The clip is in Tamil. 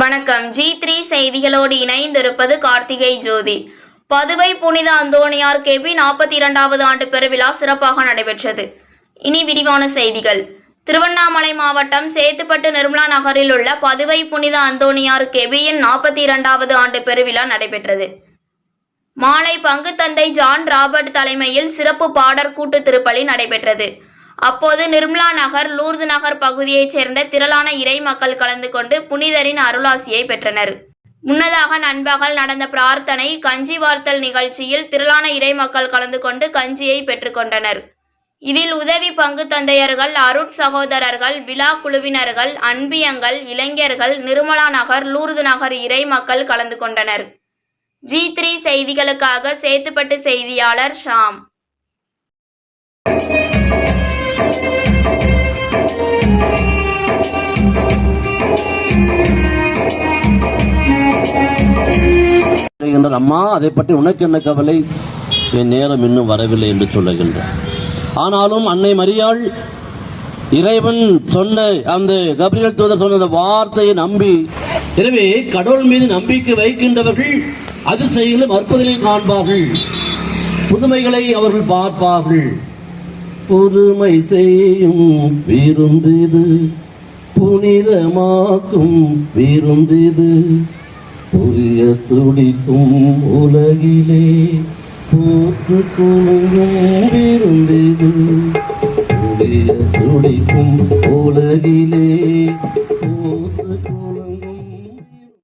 வணக்கம். ஜி த்ரீ செய்திகளோடு இணைந்திருப்பது கார்த்திகை ஜோதி. பதுவை புனித அந்தோணியார் கேபி நாற்பத்தி இரண்டாவது ஆண்டு பெருவிழா சிறப்பாக நடைபெற்றது. இனி விரிவான செய்திகள். திருவண்ணாமலை மாவட்டம் சேத்துப்பட்டு நிர்மலா நகரில் உள்ள பதுவை புனித அந்தோணியார் கெபியின் நாற்பத்தி இரண்டாவது ஆண்டு பெருவிழா நடைபெற்றது. மாலை பங்கு தந்தை ஜான் ராபர்ட் தலைமையில் சிறப்பு பாடற் கூட்டு திருப்பலி நடைபெற்றது. அப்போது நிர்மலா நகர் லூர்து நகர் பகுதியைச் சேர்ந்த திரளான இறை மக்கள் கலந்து கொண்டு புனிதரின் அருளாசியை பெற்றனர். முன்னதாக நண்பகல் நடந்த பிரார்த்தனை கஞ்சி வார்த்தல் நிகழ்ச்சியில் திரளான இறை மக்கள் கலந்து கொண்டு கஞ்சியை பெற்றுக்கொண்டனர் இதில் உதவி பங்கு தந்தையர்கள் அருட் சகோதரர்கள் விழா குழுவினர்கள் அன்பியங்கள் இளைஞர்கள் நிர்மலா நகர் லூர்து நகர் இறை மக்கள் கலந்து கொண்டனர். ஜி த்ரீ செய்திகளுக்காக சேத்துப்பட்டு செய்தியாளர் ஷாம். சொல்லுகின்றார் அம்மா அதை பற்றி உனக்கு என்ன கவலை? என் நேரம் இன்னும் வரவில்லை என்று சொல்லுகின்றார். ஆனாலும் அன்னை மரியாள் இறைவன் சொன்ன அந்த கபிரியல் தூதர் சொன்ன அந்த வார்த்தையை நம்பி எனவே கடவுள் மீது நம்பிக்கை வைக்கின்றவர்கள் அதிசயங்களும் அற்புதங்களையும் காண்பார்கள். புதுமைகளை அவர்கள் பார்ப்பார்கள். புதுமை செய்யும் விருந்திது புனிதமாக்கும் விருந்திது. புரிய துடிக்கும் உலகிலே பூத்து குலுங்கும் விருந்திது. புரிய துடிக்கும் உலகிலே பூத்து குலுங்கும்